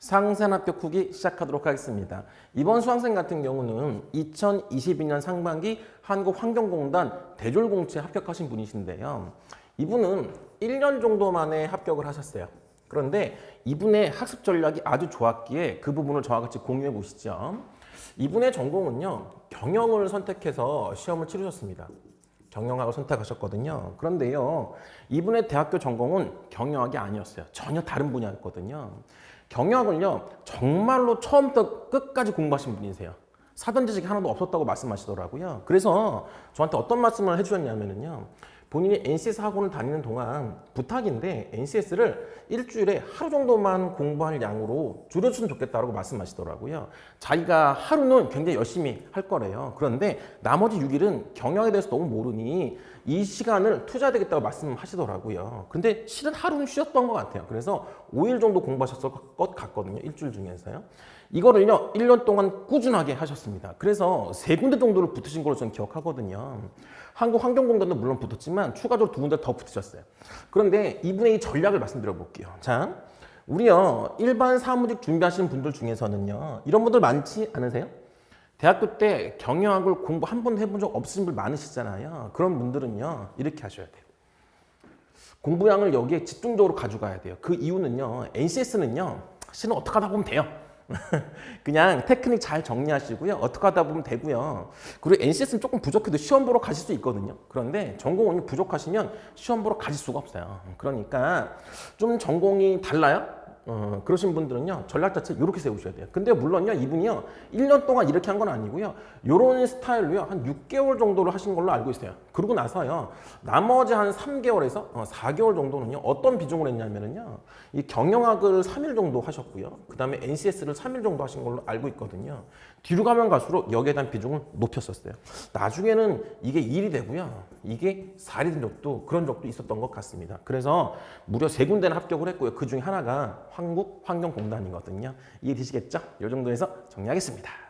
상생 합격 후기 시작하도록 하겠습니다. 이번 수강생 같은 경우는 2022년 상반기 한국환경공단 대졸공채 합격하신 분이신데요. 이분은 1년 정도 만에 합격을 하셨어요. 그런데 이분의 학습 전략이 아주 좋았기에 그 부분을 저와 같이 공유해 보시죠. 이분의 전공은요, 경영을 선택해서 시험을 치르셨습니다. 경영학을 선택하셨거든요. 그런데요, 이분의 대학교 전공은 경영학이 아니었어요. 전혀 다른 분야였거든요. 경영학을요, 정말로 처음부터 끝까지 공부하신 분이세요. 사전 지식이 하나도 없었다고 말씀하시더라고요. 그래서 저한테 어떤 말씀을 해주셨냐면요. 본인이 NCS 학원을 다니는 동안 부탁인데 NCS를 일주일에 하루 정도만 공부할 양으로 줄여주면 좋겠다고 말씀하시더라고요. 자기가 하루는 굉장히 열심히 할 거래요. 그런데 나머지 6일은 경영에 대해서 너무 모르니 이 시간을 투자해야 되겠다고 말씀하시더라고요. 근데 실은 하루는 쉬었던 것 같아요. 그래서 5일 정도 공부하셨을 것 같거든요. 일주일 중에서요. 이거를요, 1년 동안 꾸준하게 하셨습니다. 그래서 세 군데 정도를 붙으신 걸로 저는 기억하거든요. 한국환경공단도 물론 붙었지만 추가적으로 두 군데 더 붙으셨어요. 그런데 이분의 이 전략을 말씀드려 볼게요. 자, 우리요, 일반 사무직 준비하시는 분들 중에서는요, 이런 분들 많지 않으세요? 대학교 때 경영학을 공부 한 번도 해본 적 없으신 분 많으시잖아요. 그런 분들은요, 이렇게 하셔야 돼요. 공부량을 여기에 집중적으로 가져가야 돼요. 그 이유는요, NCS는요, 실은 어떻게 하다 보면 돼요. 그냥 테크닉 잘 정리하시고요. 어떻게 하다 보면 되고요. 그리고 NCS는 조금 부족해도 시험 보러 가실 수 있거든요. 그런데 전공이 부족하시면 시험 보러 가실 수가 없어요. 그러니까 좀 전공이 달라요? 어, 그러신 분들은요, 전략 자체 이렇게 세우셔야 돼요. 근데 물론요, 이분이요, 1년 동안 이렇게 한 건 아니고요, 요런 스타일로요, 한 6개월 정도를 하신 걸로 알고 있어요. 그러고 나서요, 나머지 한 3개월에서 어, 4개월 정도는요, 어떤 비중으로 했냐면은요, 이 경영학을 3일 정도 하셨고요, 그 다음에 NCS를 3일 정도 하신 걸로 알고 있거든요. 뒤로 가면 갈수록 여기에 대한 비중을 높였었어요. 나중에는 이게 2일이 되고요, 이게 4일이 된 적도 그런 적도 있었던 것 같습니다. 그래서 무려 세 군데는 합격을 했고요. 그 중에 하나가 한국환경공단이거든요. 이해되시겠죠? 이 정도에서 정리하겠습니다.